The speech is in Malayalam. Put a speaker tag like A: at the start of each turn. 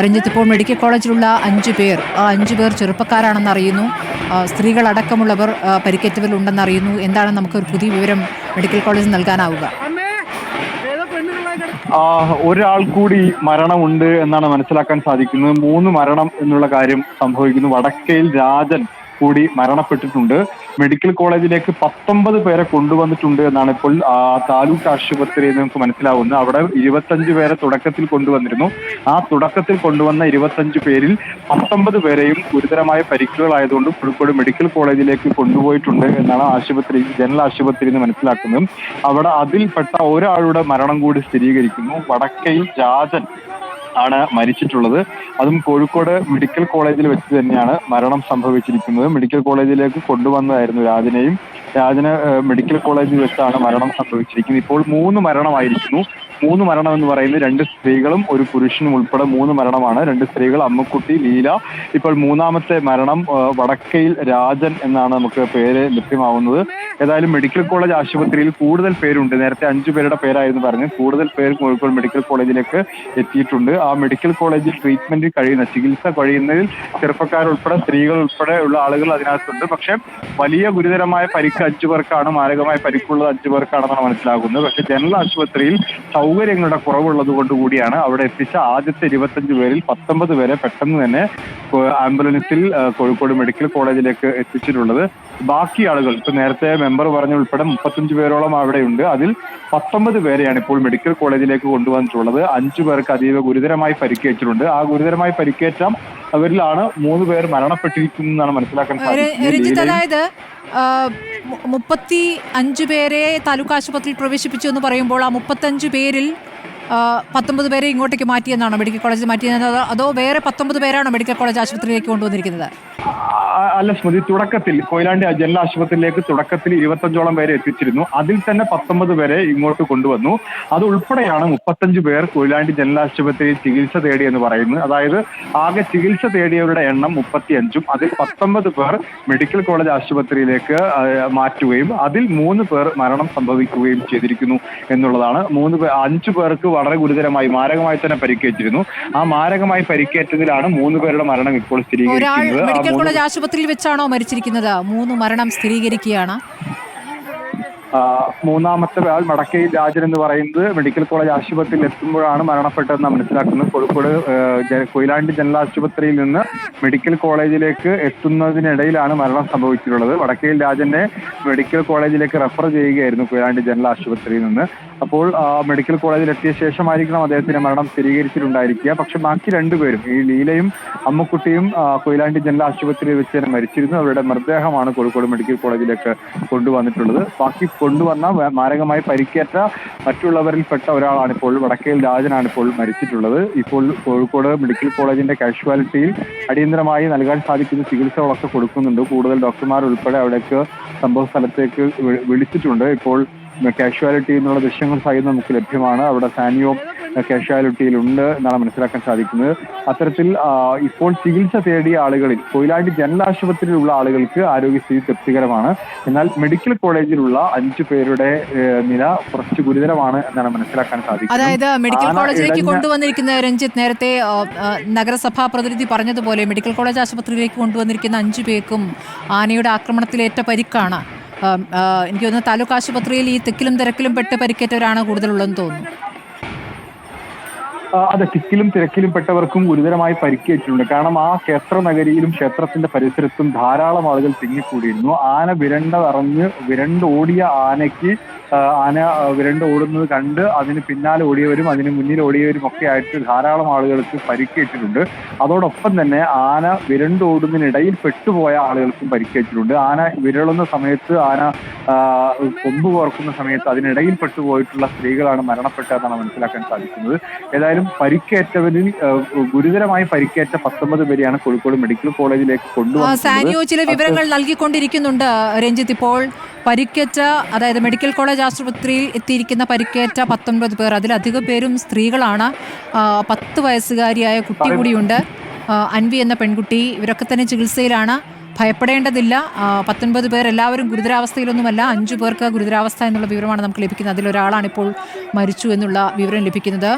A: രഞ്ജിത്ത് ഇപ്പോൾ മെഡിക്കൽ കോളേജിലുള്ള അഞ്ചു പേർ. ആ അഞ്ചു പേർ ചെറുപ്പക്കാരാണെന്ന് അറിയുന്നു സ്ത്രീകളടക്കമുള്ളവർ പരിക്കേറ്റവരുണ്ടെന്ന് പരിക്കേറ്റവരിലുണ്ടെന്ന് അറിയുന്നു എന്താണ് നമുക്ക് ഒരു പുതിയ വിവരം മെഡിക്കൽ കോളേജിൽ നൽകാനാവുക?
B: ആ, ഒരാൾ കൂടി മരണമുണ്ട് എന്നാണ് മനസ്സിലാക്കാൻ സാധിക്കുന്നത്. മൂന്ന് മരണം എന്നുള്ള കാര്യം സംഭവിക്കുന്നു. വടക്കയിൽ രാജൻ കൂടി മരണപ്പെട്ടിട്ടുണ്ട്. മെഡിക്കൽ കോളേജിലേക്ക് പത്തൊമ്പത് പേരെ കൊണ്ടുവന്നിട്ടുണ്ട് എന്നാണ് ഇപ്പോൾ താലൂക്ക് ആശുപത്രിയിൽ നിന്ന് മനസ്സിലാവുന്നത്. അവിടെ ഇരുപത്തഞ്ച് പേരെ തുടക്കത്തിൽ കൊണ്ടുവന്നിരുന്നു. ആ തുടക്കത്തിൽ കൊണ്ടുവന്ന ഇരുപത്തഞ്ച് പേരിൽ പത്തൊമ്പത് പേരെയും ഗുരുതരമായ പരിക്കുകളായതുകൊണ്ട് കോഴിക്കോട് മെഡിക്കൽ കോളേജിലേക്ക് കൊണ്ടുപോയിട്ടുണ്ട് എന്നാണ് ആശുപത്രി ജനറൽ ആശുപത്രിയിൽ നിന്ന് മനസ്സിലാക്കുന്നത്. അവിടെ അതിൽപ്പെട്ട ഒരാളുടെ മരണം കൂടി സ്ഥിരീകരിക്കുന്നു. വടക്കയിൽ രാജൻ ആണ് മരിച്ചിട്ടുള്ളത്. അതും കോഴിക്കോട് മെഡിക്കൽ കോളേജിൽ വെച്ച് തന്നെയാണ് മരണം സംഭവിച്ചിരിക്കുന്നത്. മെഡിക്കൽ കോളേജിലേക്ക് കൊണ്ടുവന്നതായിരുന്നു രാജനെയും. രാജന് മെഡിക്കൽ കോളേജിൽ വെച്ചാണ് മരണം സംഭവിച്ചിരിക്കുന്നത്. ഇപ്പോൾ മൂന്ന് മരണമായിരിക്കുന്നു. മൂന്ന് മരണം എന്ന് പറയുന്നത് രണ്ട് സ്ത്രീകളും ഒരു പുരുഷനും ഉൾപ്പെടെ മൂന്ന് മരണമാണ്. രണ്ട് സ്ത്രീകൾ അമ്മക്കുട്ടി ലീല. ഇപ്പോൾ മൂന്നാമത്തെ മരണം വടക്കയിൽ രാജൻ എന്നാണ് നമുക്ക് പേര് ലഭ്യമാവുന്നത്. ഏതായാലും മെഡിക്കൽ കോളേജ് ആശുപത്രിയിൽ കൂടുതൽ പേരുണ്ട്. നേരത്തെ അഞ്ചു പേരുടെ പേരായിരുന്നു പറഞ്ഞു കൂടുതൽ പേർ കോഴിക്കോട് മെഡിക്കൽ കോളേജിലേക്ക് എത്തിയിട്ടുണ്ട്. ആ മെഡിക്കൽ കോളേജിൽ ട്രീറ്റ്മെന്റ് കഴിയുന്ന ചികിത്സ കഴിയുന്നതിൽ ചെറുപ്പക്കാരുൾപ്പെടെ സ്ത്രീകൾ ഉൾപ്പെടെ ഉള്ള ആളുകൾ അതിനകത്തുണ്ട്. പക്ഷെ വലിയ ഗുരുതരമായ പരിക്ക് അഞ്ചു പേർക്കാണ് മാരകമായ പരിക്കുള്ളത് അഞ്ചു പേർക്കാണെന്നാണ് മനസ്സിലാകുന്നത്. പക്ഷെ ജനറൽ ആശുപത്രിയിൽ സൗകര്യങ്ങളുടെ കുറവുള്ളത് കൊണ്ട് കൂടിയാണ് അവിടെ എത്തിച്ച ആദ്യത്തെ ഇരുപത്തഞ്ച് പേരിൽ പത്തൊമ്പത് പേരെ പെട്ടെന്ന് തന്നെ ആംബുലൻസിൽ കോഴിക്കോട് മെഡിക്കൽ കോളേജിലേക്ക് എത്തിച്ചിട്ടുള്ളത്. ബാക്കി ആളുകൾ ഇപ്പൊ നേരത്തെ മെമ്പർ പറഞ്ഞ ഉൾപ്പെടെ മുപ്പത്തഞ്ച് പേരോളം അവിടെയുണ്ട് അതിൽ പത്തൊമ്പത് പേരെയാണ് ഇപ്പോൾ മെഡിക്കൽ കോളേജിലേക്ക് കൊണ്ടുവന്നിട്ടുള്ളത്. അഞ്ചു പേർക്ക് അതീവ ഗുരുതരമായി പരിക്കേറ്റിട്ടുണ്ട്. ആ ഗുരുതരമായി പരിക്കേറ്റ അവരിലാണ് മൂന്ന് പേർ മരണപ്പെട്ടിരിക്കുന്നതെന്നാണ് മനസ്സിലാക്കാൻ സാധിക്കുന്നത്.
A: അതായത് മുപ്പത്തി അഞ്ച് പേരെ താലൂക്ക് ആശുപത്രിയിൽ പ്രവേശിപ്പിച്ചു എന്ന് പറയുമ്പോൾ ആ മുപ്പത്തഞ്ച് പേരിൽ പത്തൊമ്പത് പേരെ ഇങ്ങോട്ടേക്ക് മാറ്റിയെന്നാണോ മെഡിക്കൽ കോളേജിൽ മാറ്റിയത് അതോ- വേറെ പത്തൊമ്പത് പേരാണോ മെഡിക്കൽ കോളേജ് ആശുപത്രിയിലേക്ക് കൊണ്ടുവന്നിരിക്കുന്നത്?
B: അല്ല സ്മൃതി തുടക്കത്തിൽ കൊയിലാണ്ടി ജനറൽ ആശുപത്രിയിലേക്ക് തുടക്കത്തിൽ ഇരുപത്തഞ്ചോളം പേരെ എത്തിച്ചിരുന്നു. അതിൽ തന്നെ പത്തൊമ്പത് പേരെ ഇങ്ങോട്ട് കൊണ്ടുവന്നു. അത് ഉൾപ്പെടെയാണ് മുപ്പത്തഞ്ച് പേർ കൊയിലാണ്ടി ജനറൽ ആശുപത്രിയിൽ ചികിത്സ തേടി എന്ന് പറയുന്നത്. അതായത് ആകെ ചികിത്സ തേടിയവരുടെ എണ്ണം മുപ്പത്തിയഞ്ചും അതിൽ പത്തൊമ്പത് പേർ മെഡിക്കൽ കോളേജ് ആശുപത്രിയിലേക്ക് മാറ്റുകയും അതിൽ മൂന്ന് പേർ മരണം സംഭവിക്കുകയും ചെയ്തിരിക്കുന്നു എന്നുള്ളതാണ്. മൂന്ന് പേർ അഞ്ചു പേർക്ക് വളരെ ഗുരുതരമായി മാരകമായി തന്നെ പരിക്കേറ്റിരുന്നു. ആ മാരകമായി പരിക്കേറ്റതിലാണ് മൂന്ന് പേരുടെ മരണം ഇപ്പോൾ സ്ഥിരീകരിക്കുന്നത്. ആ മൂന്ന്
A: ആശുപത്രിയിൽ വെച്ചാണോ മരിച്ചിരിക്കുന്നത്? മൂന്ന് മരണം സ്ഥിരീകരിക്കുകയാണ്.
B: മൂന്നാമത്തെ ആൾ മടക്കയിൽ രാജൻ എന്ന് പറയുന്നത് മെഡിക്കൽ കോളേജ് ആശുപത്രിയിൽ എത്തുമ്പോഴാണ് മരണപ്പെട്ടതെന്ന് മനസ്സിലാക്കുന്നത്. കോഴിക്കോട് കൊയിലാണ്ടി ജനറൽ ആശുപത്രിയിൽ നിന്ന് മെഡിക്കൽ കോളേജിലേക്ക് എത്തുന്നതിനിടയിലാണ് മരണം സംഭവിച്ചിട്ടുള്ളത്. വടക്കയിൽ രാജനെ മെഡിക്കൽ കോളേജിലേക്ക് റെഫർ ചെയ്യുകയായിരുന്നു കൊയിലാണ്ടി ജനറൽ ആശുപത്രിയിൽ നിന്ന്. അപ്പോൾ മെഡിക്കൽ കോളേജിൽ എത്തിയ ശേഷമായിരിക്കണം അദ്ദേഹത്തിന്റെ മരണം സ്ഥിരീകരിച്ചിട്ടുണ്ടായിരിക്കുക. പക്ഷെ ബാക്കി രണ്ടുപേരും ഈ ലീലയും അമ്മക്കുട്ടിയും കൊയിലാണ്ടി ജനറൽ ആശുപത്രിയിൽ വെച്ച് തന്നെ മരിച്ചിരുന്നു. അവരുടെ മൃതദേഹമാണ് കോഴിക്കോട് മെഡിക്കൽ കോളേജിലേക്ക് കൊണ്ടുവന്നിട്ടുള്ളത്. ബാക്കി കൊണ്ടുവന്ന മാരകമായി പരിക്കേറ്റ മറ്റുള്ളവരിൽപ്പെട്ട ഒരാളാണ് ഇപ്പോൾ വടക്കേൽ രാജനാണ് ഇപ്പോൾ മരിച്ചിട്ടുള്ളത്. ഇപ്പോൾ കോഴിക്കോട് മെഡിക്കൽ കോളേജിന്റെ കാഷ്വാലിറ്റിയിൽ അടിയന്തരമായി നൽകാൻ സാധിക്കുന്ന ചികിത്സകളൊക്കെ കൊടുക്കുന്നുണ്ട്. കൂടുതൽ ഡോക്ടർമാർ ഉൾപ്പെടെ അവിടേക്ക് സംഭവ സ്ഥലത്തേക്ക് വിളിച്ചിട്ടുണ്ട്. ഇപ്പോൾ കാഷ്വാലിറ്റി എന്നുള്ള ദൃശ്യങ്ങൾ സഹിതം നമുക്ക് ലഭ്യമാണ്. അവിടെ സാനിയോ കാഷ്വാലിറ്റിയിലുണ്ട് എന്നാണ് മനസ്സിലാക്കാൻ സാധിക്കുന്നത്. അത്തരത്തിൽ ഇപ്പോൾ ചികിത്സ തേടിയ ആളുകളിൽ കൊയിലാണ്ടി ജനറൽ ആശുപത്രിയിലുള്ള ആളുകൾക്ക് ആരോഗ്യസ്ഥിതി തൃപ്തികരമാണ്. എന്നാൽ മെഡിക്കൽ കോളേജിലുള്ള അഞ്ചു പേരുടെ നില കുറച്ച് ഗുരുതരമാണ് എന്നാണ് മനസ്സിലാക്കാൻ സാധിക്കുന്നത്.
A: അതായത് മെഡിക്കൽ കോളേജിലേക്ക് കൊണ്ടുവന്നിരിക്കുന്ന രഞ്ജിത്ത് നേരത്തെ നഗരസഭാ പ്രതിനിധി പറഞ്ഞതുപോലെ മെഡിക്കൽ കോളേജ് ആശുപത്രിയിലേക്ക് കൊണ്ടുവന്നിരിക്കുന്ന അഞ്ചു പേർക്കും ആനയുടെ ആക്രമണത്തിലേറ്റ പരിക്കാണ്. എനിക്ക് തോന്നുന്നു താലൂക്ക് ആശുപത്രിയിൽ ഈ തിക്കിലും തിരക്കിലും പെട്ട് പരിക്കേറ്റവരാണ് കൂടുതലുള്ളതെന്ന് തോന്നുന്നു.
B: അതെ തിക്കിലും തിരക്കിലും പെട്ടവർക്കും ഗുരുതരമായി പരിക്കേറ്റിട്ടുണ്ട്. കാരണം ആ ക്ഷേത്ര നഗരിയിലും ക്ഷേത്രത്തിന്റെ പരിസരത്തും ധാരാളം ആളുകൾ തിങ്ങിക്കൂടിയിരുന്നു. ആന വിരണ്ടറഞ്ഞ് വിരണ്ടോടിയ ആനയ്ക്ക് ആന വിരണ്ട് ഓടുന്നത് കണ്ട് അതിന് പിന്നാലെ ഓടിയവരും അതിന് മുന്നിൽ ഓടിയവരും ഒക്കെ ആയിട്ട് ധാരാളം ആളുകൾക്ക് പരിക്കേറ്റിട്ടുണ്ട്. അതോടൊപ്പം തന്നെ ആന വിരണ്ട് ഓടുന്നതിനിടയിൽ പെട്ടുപോയ ആളുകൾക്കും പരിക്കേറ്റിട്ടുണ്ട്. ആന വിരളുന്ന സമയത്ത് ആന കൊമ്പ് കോർക്കുന്ന സമയത്ത് അതിനിടയിൽ പെട്ടുപോയിട്ടുള്ള സ്ത്രീകളാണ് മരണപ്പെട്ടതെന്നാണ് മനസ്സിലാക്കാൻ സാധിക്കുന്നത്. ഏതായാലും പരിക്കേറ്റവരിൽ ഗുരുതരമായി പരിക്കേറ്റ പത്തൊമ്പത് പേരെയാണ് കോഴിക്കോട് മെഡിക്കൽ കോളേജിലേക്ക്
A: കൊണ്ടുപോകുന്നത്
B: കൊണ്ടുവന്നത്
A: സാനിയോ ചില വിവരങ്ങൾ നൽകിക്കൊണ്ടിരിക്കുന്നുണ്ട് രഞ്ജിത്ത് ഇപ്പോൾ. പരിക്കേറ്റ അതായത് മെഡിക്കൽ കോളേജ് ആശുപത്രിയിൽ എത്തിയിരിക്കുന്ന പരിക്കേറ്റ പത്തൊൻപത് പേർ. അതിലധികം പേരും സ്ത്രീകളാണ്. പത്ത് വയസ്സുകാരിയായ കുട്ടി കൂടിയുണ്ട്. അൻവി എന്ന പെൺകുട്ടി. ഇവരൊക്കെ തന്നെ ചികിത്സയിലാണ്. ഭയപ്പെടേണ്ടതില്ല. പത്തൊൻപത് പേർ എല്ലാവരും ഗുരുതരാവസ്ഥയിലൊന്നുമല്ല. അഞ്ചു പേർക്ക് ഗുരുതരാവസ്ഥ എന്നുള്ള വിവരമാണ് നമുക്ക് ലഭിക്കുന്നത്. അതിലൊരാളാണ് ഇപ്പോൾ മരിച്ചു എന്നുള്ള വിവരം ലഭിക്കുന്നത്.